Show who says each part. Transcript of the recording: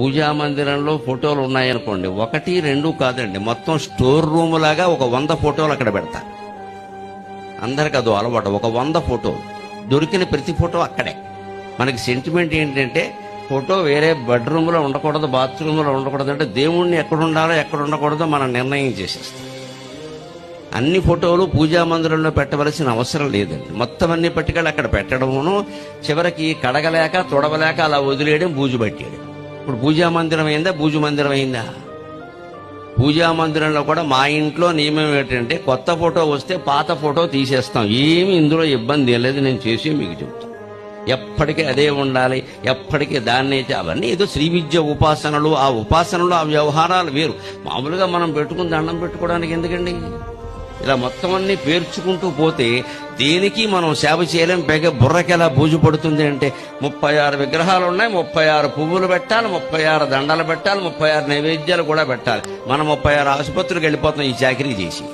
Speaker 1: పూజా మందిరంలో ఫోటోలు ఉన్నాయనుకోండి. ఒకటి రెండు కాదండి. మొత్తం స్టోర్ రూమ్ లాగా ఒక వంద ఫోటోలు అక్కడ పెడతా. అందరికి అదో అలవాటు. ఒక వంద ఫోటోలు. దొరికిన ప్రతి ఫోటో అక్కడే. మనకి సెంటిమెంట్ ఏంటంటే ఫోటో వేరే బెడ్రూమ్లో ఉండకూడదు బాత్రూంలో ఉండకూడదు అంటే దేవుణ్ణి ఎక్కడ ఉండాలో ఎక్కడ ఉండకూడదో మనం నిర్ణయం చేసేస్తాం. అన్ని ఫోటోలు పూజా మందిరంలో పెట్టవలసిన అవసరం లేదండి. మొత్తం అన్ని పట్టుకెళ్ళి అక్కడ పెట్టడమును చివరికి కడగలేక తొడవలేక అలా వదిలేయడం బూజు పట్టేయడం ఇప్పుడు పూజా మందిరం అయిందా పూజ మందిరం అయిందా? పూజా మందిరంలో కూడా మా ఇంట్లో నియమం ఏంటంటే కొత్త ఫోటో వస్తే పాత ఫోటో తీసేస్తాం. ఏమి ఇందులో ఇబ్బంది లేదు నేను చేసి మీకు చెప్తాను ఎప్పటికీ అదే ఉండాలి ఎప్పటికీ దాన్ని అవన్నీ ఏదో శ్రీ విద్య ఉపాసనలు ఆ ఉపాసనలు ఆ వ్యవహారాలు వేరు. మామూలుగా మనం పెట్టుకుని దండం పెట్టుకోవడానికి ఎందుకండి? ఇలా మొత్తం అన్ని పేర్చుకుంటూ పోతే దేనికి మనం సేవ చేయలేం? పైగా బుర్రకి ఎలా బూజు పడుతుంది అంటే ముప్పై ఆరు విగ్రహాలు ఉన్నాయి ముప్పై ఆరు పువ్వులు పెట్టాలి ముప్పై ఆరు దండలు పెట్టాలి ముప్పై ఆరు నైవేద్యాలు కూడా పెట్టాలి. మనం ముప్పై ఆరు ఆసుపత్రికి వెళ్ళిపోతాం ఈ చాకరీ చేసి.